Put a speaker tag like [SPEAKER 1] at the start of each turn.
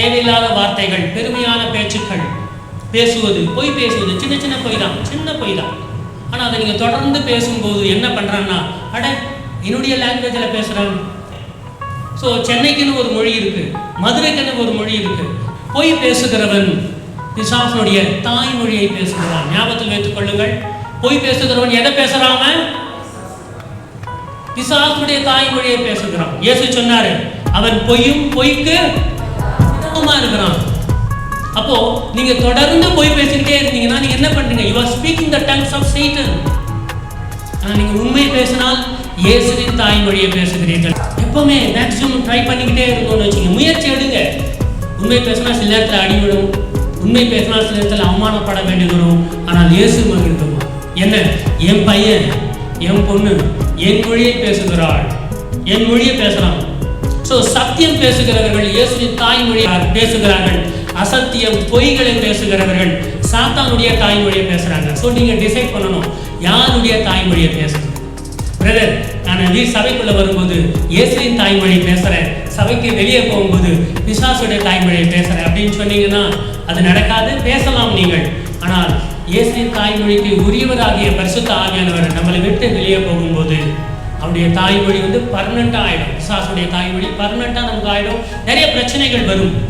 [SPEAKER 1] தேவையில்லாத வார்த்தைகள் பெருமையான பேச்சுக்கள். பேசுவது பொய் பேசுவது சின்ன சின்ன பொய் தான் சின்ன பொய் தான் ஆனால் அதை நீங்கள் தொடர்ந்து பேசும்போது என்ன பண்ணுறான்னா அட என்னுடைய லாங்குவேஜில் பேசுகிறாங்க ஸோ சென்னைக்குன்னு ஒரு மொழி இருக்கு மதுரைக்குன்னு ஒரு மொழி இருக்கு. பொய் பேசுகிறவன் பிசாசனுடைய தாய்மொழியை பேசுகிறான். ஞாபகத்தில் வைத்துக் கொள்ளுங்கள். பொய் பேசுகிறவன் எதை பேசுறாம பிசாசனுடைய தாய்மொழியை பேசுகிறான். இயேசு சொன்னாரு அவன் பொய்யும் பொய்க்கு விரோதமா இருக்கிறான். அப்போ நீங்க தொடர்ந்து போய் பேசிக்கிட்டே இருந்தீங்கன்னா நீங்க என்ன பண்றீங்க? You are speaking the tongues of Satan ஆனா நீங்க உண்மை பேசினால் இயேசுவின் தாய்மொழியை பேசுகிறீர்கள். எப்பவுமே மேக்ஸிமம் ட்ரை பண்ணிக்கிட்டே இருக்கணும்னு வச்சுங்க முயற்சி எடுங்க. உண்மை பேசினா சில நேரத்தில் அடிவிடும் உண்மை பேசினா சில நேரத்தில் அவமானப்பட வேண்டி வரும். ஆனால் இயேசு மகிழ்ந்துமா என்ன? என் பையன் என் பொண்ணு என் மொழியை பேசுகிறாள். என் மொழியை பேசுறான் ஸோ சத்தியம் பேசுகிறவர்கள் இயேசுவின் தாய்மொழி பேசுகிறார்கள். அசத்தியம் பொய்களை பேசுகிறவர்கள். சாத்தானுடைய தாய்மொழியை பேசுறாங்க. ஸோ நீங்க டிசைட் பண்ணணும் யாருடைய தாய்மொழியை பேசணும்? பிரதர் நான் வீ சபைக்குள்ள வரும்போது இயேசுவின் தாய்மொழி பேசுகிறேன் சபைக்கு வெளியே போகும்போது பிசாசுடைய தாய்மொழியை பேசுறேன் அப்படின்னு சொன்னீங்கன்னா அது நடக்காது பேசலாம் நீங்கள். ஆனால் இயேசுவின் தாய்மொழிக்கு உரியவராகிய பரிசுத்த ஆகியானவர் நம்மளை விட்டு வெளியே போகும்போது அவருடைய தாய்மொழி வந்து பர்மனெண்ட்டாக ஆயிடும். பிசாசுடைய தாய்மொழி பர்மனெண்ட்டாக நமக்கு ஆயிடும். நிறைய பிரச்சனைகள் வரும்.